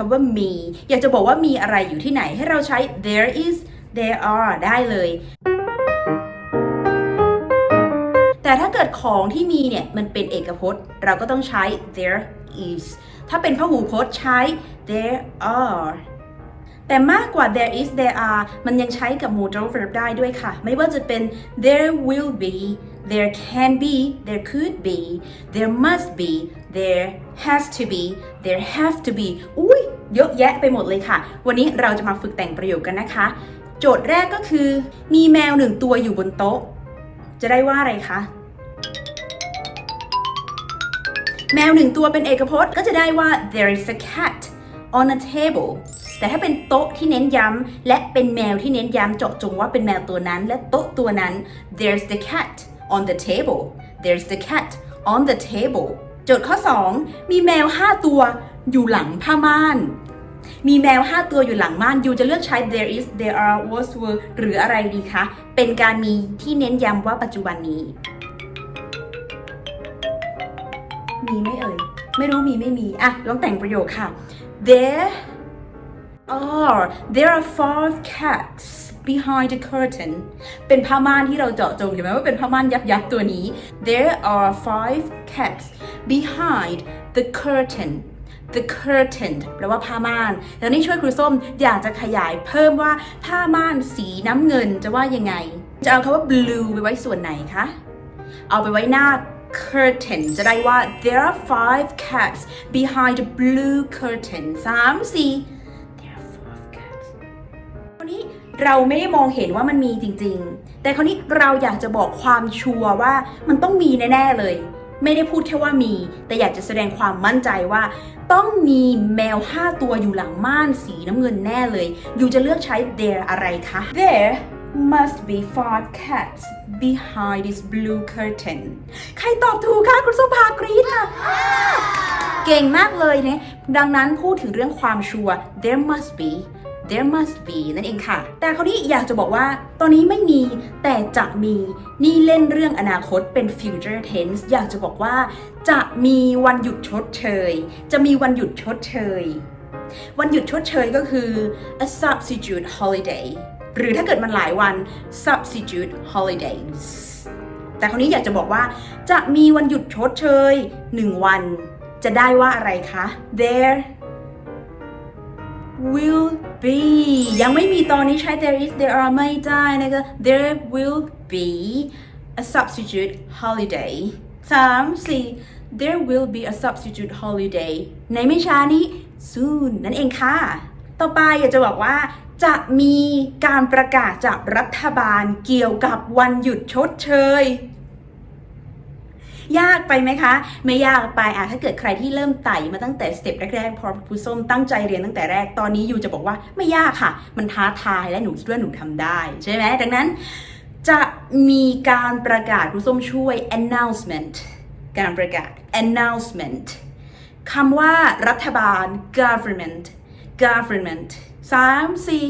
คำว่า มีอยากจะบอกว่ามีอะไรอยู่ที่ไหนให้เราใช้ there is there are ได้เลยแต่ถ้าเกิดของที่มีเนี่ย มันเป็นเอกพจน์ เราก็ต้องใช้ there is ถ้าเป็นพหูพจน์ใช้ there are แต่มากกว่า there is there are มันยังใช้กับ modal verb ได้ด้วยค่ะ ไม่ว่าจะเป็น there will be there can be there could be there must be there has to be there have to be อุ้ยเยอะแยะไปหมดเลยค่ะ วันนี้เราจะมาฝึกแต่งประโยคกันนะคะ โจทย์แรกก็คือ มีแมวหนึ่งตัวอยู่บนโต๊ะ จะได้ว่าอะไรคะ แมวหนึ่งตัวเป็นเอกพจน์ก็จะได้ว่า there is a cat on a table แต่ถ้าเป็นโต๊ะที่เน้นย้ำ และเป็นแมวที่เน้นย้ำเจาะจงว่าเป็นแมวตัวนั้น และโต๊ะตัวนั้น there's the cat on the table there's the cat on the table โจทย์ข้อ 2 มีแมว 5 ตัวอยู่หลังผ้าม่าน มีแมว 5 ตัวอยู่หลังม่านยูจะเลือกใช้ there is there are was were หรืออะไรดีคะ เป็นการมีที่เน้นย้ำว่าปัจจุบันนี้ มีไหม่เอ่ย ไม่รู้มีไม่มี อะ ลองแต่งประโยคค่ะ there are there are five cats behind the curtain เป็นผ้าม่านที่เราเจาะจงเห็นไหมว่าเป็นผ้าม่านยับยับตัวนี้ there are five cats behind the curtain the curtain แปลว่าผ้าม่าน แล้วนี่ช่วยครูส้มอยากจะขยายเพิ่มว่าผ้าม่านสีน้ำเงินจะว่ายังไง จะเอาคำว่า blue ไปไว้ส่วนไหนคะ เอาไปไว้หน้า curtain จะได้ว่า there are five cats behind the blue curtain สามสี่ เราไม่ได้มองเห็นว่ามันมีจริง ๆ แต่คราวนี้เราอยากจะบอกความชัวร์ว่ามันต้องมีแน่ ๆเลย ไม่ได้พูดแค่ว่ามี แต่อยากจะแสดงความมั่นใจว่า ต้องมีแมว 5 ตัวอยู่หลังม่านสีน้ำเงินแน่เลย อยู่จะเลือกใช้ there อะไรคะ there must be five cats behind this blue curtain ใครตอบถูกคะคุณสุภากรีดค่ะ เก่งมากเลยเนี่ยดังนั้นพูดถึงเรื่องความชัวร์ there must be there must be นั่นเองค่ะ แต่คราวนี้อยากจะบอกว่า ตอนนี้ไม่มีแต่จะมีนี่เล่นเรื่องอนาคตเป็น future tense อยากจะบอกว่า จะมีวันหยุดชดเชย จะมีวันหยุดชดเชย วันหยุดชดเชยก็คือ a substitute holiday หรือถ้าเกิดมันหลายวัน substitute holidays แต่คราวนี้อยากจะบอกว่า จะมีวันหยุดชดเชย 1 วัน จะได้ว่าอะไรคะ there will be ยังไม่มีตอนนี้ใช้ there is there are ไม่ได้นะคะ there will be a substitute holiday 3 4 there will be a substitute holiday ในไม่ช้านี้ soon นั่นเองค่ะ ต่อไปอยากจะบอกว่า จะมีการประกาศจากรัฐบาลเกี่ยวกับวันหยุดชดเชย ยากไปไหมคะ ไม่ยากไปอะถ้าเกิดใครที่เริ่มไต่มาตั้งแต่สเต็ปแรกๆพอครูส้มตั้งใจเรียนตั้งแต่แรกตอนนี้ยูจะบอกว่าไม่ยากค่ะ มันท้าทายและหนูคิดว่าหนูทำได้ใช่ไหมดังนั้น จะมีการประกาศครูส้มช่วย announcement การประกาศ announcement คำว่ารัฐบาล government government สามสี่